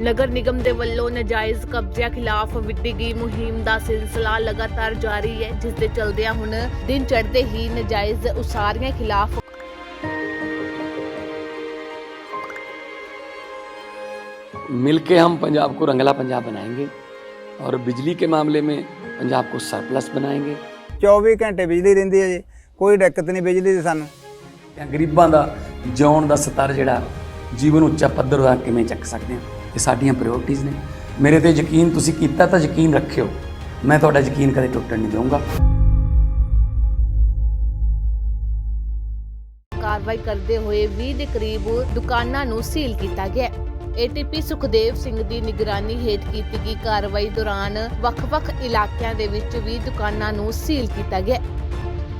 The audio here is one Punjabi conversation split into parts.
ਨਗਰ ਨਿਗਮ ਦੇ ਵੱਲੋਂ ਨਜਾਇਜ਼ ਕਬਜ਼ਿਆਂ ਖਿਲਾਫ ਵਿੱਢੀ ਗਈ ਮੁਹਿੰਮ ਦਾ ਸਿਲਸਿਲਾ ਲਗਾਤਾਰ ਜਾਰੀ ਹੈ ਜਿਸ ਦੇ ਚਲਦਿਆਂ ਹੁਣ ਦਿਨ ਚੜ੍ਹਦੇ ਹੀ ਨਜਾਇਜ਼ ਉਸਾਰੀਆਂ ਖਿਲਾਫ मिलके हम पंजाब को रंगला पंजाब बनाएंगे और बिजली के मामले में पंजाब को सरप्लस बनाएंगे 24 ਘੰਟੇ ਬਿਜਲੀ ਰਹਿੰਦੀ ਹੈ ਜੀ ਕੋਈ ਦਿੱਕਤ ਨਹੀਂ ਬਿਜਲੀ ਦੀ ਸਾਨੂੰ ਜਾਂ ਗਰੀਬਾਂ ਦਾ ਜਿਉਣ ਦਾ ਸਤਰ ਜਿਹੜਾ ਜੀਵਨ ਉੱਚਾ ਪੱਧਰ ਦਾ ਕਿਵੇਂ ਚੱਕ ਸਕਦੇ ਹਾਂ ਇਹ ਸਾਡੀਆਂ ਪ੍ਰਾਇੋਰਟੀਆਂ ਨੇ। ਮੇਰੇ ਤੇ ਯਕੀਨ ਤੁਸੀਂ ਕੀਤਾ ਤਾਂ ਯਕੀਨ ਰੱਖਿਓ। ਮੈਂ ਤੁਹਾਡਾ ਯਕੀਨ ਕਦੇ ਟੁੱਟਣ ਨਹੀਂ ਦਊਂਗਾ। ਕਾਰਵਾਈ ਕਰਦੇ ਹੋਏ 20 ਦੇ ਕਰੀਬ ਦੁਕਾਨਾਂ ਨੂੰ ਸੀਲ ਕੀਤਾ ਗਿਆ। ਏਟੀਪੀ ਸੁਖਦੇਵ ਸਿੰਘ ਦੀ ਨਿਗਰਾਨੀ ਹੇਠ ਕੀਤੀ ਗਈ ਕਾਰਵਾਈ ਦੌਰਾਨ ਵੱਖ-ਵੱਖ ਇਲਾਕਿਆਂ ਦੇ ਵਿੱਚ ਵੀ ਦੁਕਾਨਾਂ ਨੂੰ ਸੀਲ ਕੀਤਾ ਗਿਆ।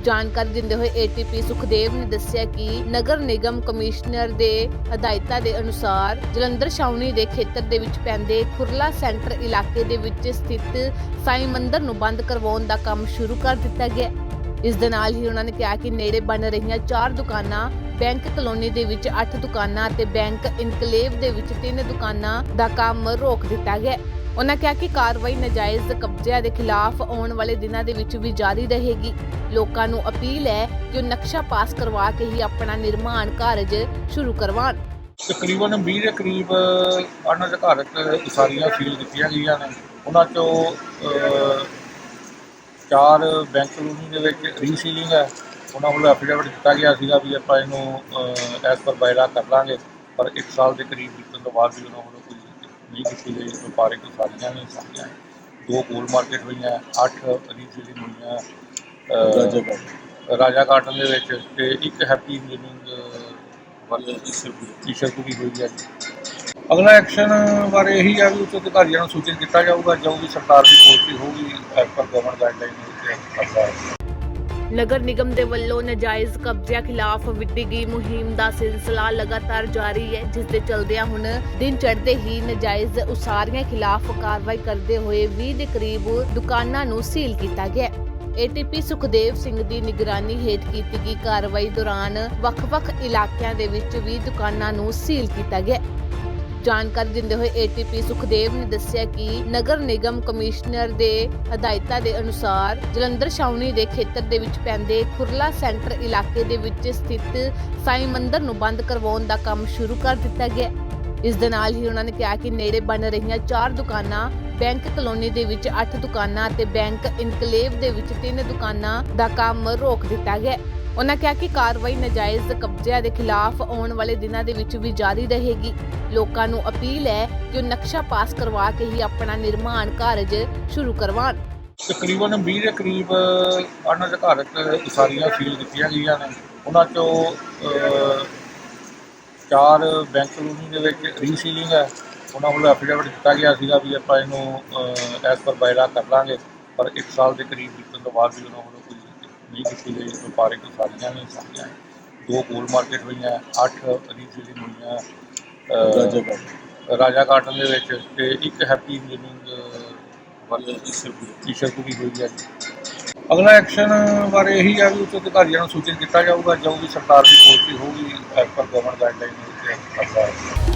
ਜਾਣਕਾਰੀ ਦਿੰਦੇ ਹੋਏ ਏਟੀਪੀ ਸੁਖਦੇਵ ਨੇ ਦੱਸਿਆ ਕਿ ਨਗਰ ਨਿਗਮ ਕਮਿਸ਼ਨਰ ਦੇ ਹਦਾਇਤਾਂ ਦੇ ਅਨੁਸਾਰ ਜਲੰਧਰ ਛਾਉਣੀ ਦੇ ਖੇਤਰ ਦੇ ਵਿੱਚ ਪੈਂਦੇ ਖੁਰਲਾ ਸੈਂਟਰ ਇਲਾਕੇ ਦੇ ਵਿੱਚ ਸਥਿਤ ਸਾਈਂ ਮੰਦਰ ਨੂੰ ਬੰਦ ਕਰਵਾਉਣ ਦਾ ਕੰਮ ਸ਼ੁਰੂ ਕਰ ਦਿੱਤਾ ਗਿਆ। ਇਸ ਦੇ ਨਾਲ ਹੀ ਉਹਨਾਂ ਨੇ ਕਿਹਾ ਕਿ ਨੇੜੇ ਬਣ ਰਹੀਆਂ ਚਾਰ ਦੁਕਾਨਾਂ, ਬੈਂਕ ਕਲੋਨੀ ਦੇ ਵਿੱਚ 8 ਦੁਕਾਨਾਂ ਅਤੇ ਬੈਂਕ ਇਨਕਲੇਵ ਦੇ ਵਿੱਚ 3 ਦੁਕਾਨਾਂ ਦਾ ਕੰਮ ਰੋਕ ਦਿੱਤਾ ਗਿਆ। ਉਹਨਾਂ ਕਿਹਾ ਕਿ ਕਾਰਵਾਈ ਨਜਾਇਜ਼ ਕਬਜ਼ਿਆਂ ਦੇ ਖਿਲਾਫ ਆਉਣ ਵਾਲੇ ਦਿਨਾਂ ਦੇ ਵਿੱਚ ਵੀ ਜਾਰੀ ਰਹੇਗੀ। ਲੋਕਾਂ ਨੂੰ ਅਪੀਲ ਹੈ ਕਿ ਉਹ ਨਕਸ਼ਾ ਪਾਸ ਕਰਵਾ ਕੇ ਹੀ ਆਪਣਾ ਨਿਰਮਾਣ ਕਾਰਜ ਸ਼ੁਰੂ ਕਰਵਾਉਣ। ਤਕਰੀਬਨ 20 ਦੇ ਕਰੀਬ ਅਨਅਧਿਕਾਰਤ ਉਸਾਰੀਆਂ ਸੀਲ ਕੀਤੀਆਂ ਗਈਆਂ ਨੇ। ਉਹਨਾਂ ਚੋਂ ਚਾਰ ਬੈਂਕ ਕਲੋਨੀ ਦੇ ਵਿੱਚ ਰੀਸੀਲਿੰਗ ਹੈ। ਉਹਨਾਂ ਵੱਲੋਂ ਐਫੀਡੇਵਿਟ ਦਿੱਤਾ ਗਿਆ ਸੀਗਾ ਵੀ ਆਪਾਂ ਇਹਨੂੰ ਐਸ ਪਰ ਬਾਇਲਾ ਕਰ ਲਾਂਗੇ। ਪਰ 1 ਸਾਲ ਦੇ ਕਰੀਬ ਬੀਤਣ ਤੋਂ ਬਾਅਦ ਵੀ ਉਹਨਾਂ ਵੱਲੋਂ ਨਹੀਂ ਕੀਤੀ ਗਈ ਵਪਾਰਿਕ ਉਸਾਰੀਆਂ ਨਹੀਂ ਸਾਰੀਆਂ ਦੋ ਕੋਲ ਮਾਰਕੀਟ ਹੋਈਆਂ 8 ਰੀਸੀਲਿੰਗ ਹੋਈਆਂ ਰਾਜਾ ਗਾਰਡਨ ਦੇ ਵਿੱਚ ਤੇ ਇੱਕ ਹੈਪੀ ਇੰਜੀਨੀਅਰਿੰਗ ਵਾਲੇ ਈਸ਼ਰਪੁਰੀ ਹੋਈ ਹੈ। ਅਗਲਾ ਐਕਸ਼ਨ ਬਾਰੇ ਇਹੀ ਆ ਵੀ ਉੱਚ ਅਧਿਕਾਰੀਆਂ ਨੂੰ ਸੂਚਿਤ ਕੀਤਾ ਜਾਊਗਾ ਜੋ ਵੀ ਸਰਕਾਰ ਦੀ ਪਾਲਿਸੀ ਹੋਊਗੀ ਐਸ ਪਰ ਗਵਰਨਮੈਂਟ ਗਾਈਡਲਾਈਨ ਦੇ ਵਿੱਚ ਨਗਰ ਨਿਗਮ ਦੇ ਵੱਲੋਂ ਨਜਾਇਜ਼ ਕਬਜ਼ਿਆਂ ਖਿਲਾਫ ਵਿੱਢੀ ਗਈ ਮੁਹਿੰਮ ਦਾ ਸਿਲਸਿਲਾ ਲਗਾਤਾਰ ਜਾਰੀ ਹੈ, ਜਿਸ ਦੇ ਚਲਦਿਆਂ ਹੁਣ ਦਿਨ ਚੜ੍ਹਦੇ ਹੀ ਨਜਾਇਜ਼ ਉਸਾਰੀਆਂ ਖਿਲਾਫ ਕਾਰਵਾਈ ਕਰਦੇ ਹੋਏ 20 ਦੇ ਕਰੀਬ ਦੁਕਾਨਾਂ ਨੂੰ ਸੀਲ ਕੀਤਾ ਗਿਆ ਏਟੀਪੀ ਸੁਖਦੇਵ ਸਿੰਘ ਦੀ ਨਿਗਰਾਨੀ ਹੇਠ ਕੀਤੀ ਗਈ ਕਾਰਵਾਈ ਦੌਰਾਨ ਵੱਖ-ਵੱਖ ਇਲਾਕਿਆਂ ਦੇ ਵਿੱਚ ਵੀ ਦੁਕਾਨਾਂ ਨੂੰ ਸੀਲ ਕੀਤਾ ਗਿਆ ਜਾਣਕਾਰੀ ਦਿੰਦੇ ਹੋਏ ਏਟੀਪੀ ਸੁਖਦੇਵ ਨੇ ਦੱਸਿਆ ਕਿ ਨਗਰ ਨਿਗਮ ਕਮਿਸ਼ਨਰ ਦੇ ਹਦਾਇਤਾਂ ਦੇ ਅਨੁਸਾਰ ਜਲੰਧਰ ਛਾਉਣੀ ਦੇ ਖੇਤਰ ਦੇ ਵਿੱਚ ਪੈਂਦੇ ਖੁਰਲਾ ਸੈਂਟਰ ਇਲਾਕੇ ਦੇ ਵਿੱਚ ਸਥਿਤ ਸਾਈ ਮੰਦਰ ਨੂੰ ਬੰਦ ਕਰਵਾਉਣ ਦਾ ਕੰਮ ਸ਼ੁਰੂ ਕਰ ਦਿੱਤਾ ਗਿਆ। ਇਸ ਦੇ ਨਾਲ ਹੀ ਉਹਨਾਂ ਨੇ ਕਿਹਾ ਕਿ ਨੇੜੇ ਬਣ ਰਹੀਆਂ ਚਾਰ ਦੁਕਾਨਾਂ, ਬੈਂਕ ਕਲੋਨੀ ਦੇ ਵਿੱਚ 8 ਦੁਕਾਨਾਂ ਅਤੇ ਬੈਂਕ ਇਨਕਲੇਵ ਦੇ ਵਿੱਚ 3 ਦੁਕਾਨਾਂ ਦਾ ਕੰਮ ਰੋਕ ਦਿੱਤਾ ਗਿਆ। ਉਹਨਾਂ ਕਿਹਾ ਕਿ ਕਾਰਵਾਈ ਨਜਾਇਜ਼ ਕਬਜ਼ਿਆਂ ਦੇ ਖਿਲਾਫ ਆਉਣ ਵਾਲੇ ਦਿਨਾਂ ਦੇ ਵਿੱਚ ਵੀ ਜਾਰੀ ਰਹੇਗੀ। ਲੋਕਾਂ ਨੂੰ ਅਪੀਲ ਹੈ ਕਿ ਉਹ ਨਕਸ਼ਾ ਪਾਸ ਕਰਵਾ ਕੇ ਹੀ ਆਪਣਾ ਨਿਰਮਾਣ ਕਾਰਜ ਸ਼ੁਰੂ ਕਰਵਾਉਣ। ਤਕਰੀਬਨ 20 ਦੇ ਕਰੀਬ ਅਨਅਧਿਕਾਰਤ ਉਸਾਰੀਆਂ ਸੀਲ ਕੀਤੀਆਂ ਗਈਆਂ ਨੇ। ਉਹਨਾਂ ਚੋਂ ਚਾਰ ਬੈਂਕ ਕਲੋਨੀ ਦੇ ਵਿੱਚ ਰੀਸੀਲਿੰਗ ਹੈ। ਉਹਨਾਂ ਵੱਲੋਂ ਐਫੀਡੇਵਿਟ ਦਿੱਤਾ ਗਿਆ ਸੀਗਾ ਵੀ ਆਪਾਂ ਇਹਨੂੰ ਐਸ ਪਰ ਬਾਇਲਾ ਕਰ ਲਾਂਗੇ। ਪਰ 1 ਸਾਲ ਦੇ ਕਰੀਬ ਬੀਤਣ ਤੋਂ ਬਾਅਦ ਵੀ ਉਹਨਾਂ ਵੱਲੋਂ ਨਹੀਂ ਕੀਤੀ ਗਈ ਵਪਾਰਿਕ ਉਸਾਰੀਆਂ ਨਹੀਂ ਸਾਰੀਆਂ ਦੋ ਕੋਲ ਮਾਰਕੀਟ ਹੋਈਆਂ 8 ਰੀਸੀਲਿੰਗ ਹੋਈਆਂ ਰਾਜਾ ਗਾਰਡਨ ਦੇ ਵਿੱਚ ਤੇ ਇੱਕ ਹੈਪੀ ਇੰਜੀਨੀਅਰਿੰਗ ਵਾਲੇ ਈਸ਼ਰਪੁਰੀ ਹੋਈ ਹੈ। ਅਗਲਾ ਐਕਸ਼ਨ ਬਾਰੇ ਇਹੀ ਆ ਵੀ ਉੱਚ ਅਧਿਕਾਰੀਆਂ ਨੂੰ ਸੂਚਿਤ ਕੀਤਾ ਜਾਊਗਾ ਜੋ ਵੀ ਸਰਕਾਰ ਦੀ ਪਾਲਿਸੀ ਹੋਊਗੀ ਐਸ ਪਰ ਗਵਰਨਮੈਂਟ ਗਾਈਡਲਾਈਨ ਦੇ ਵਿੱਚ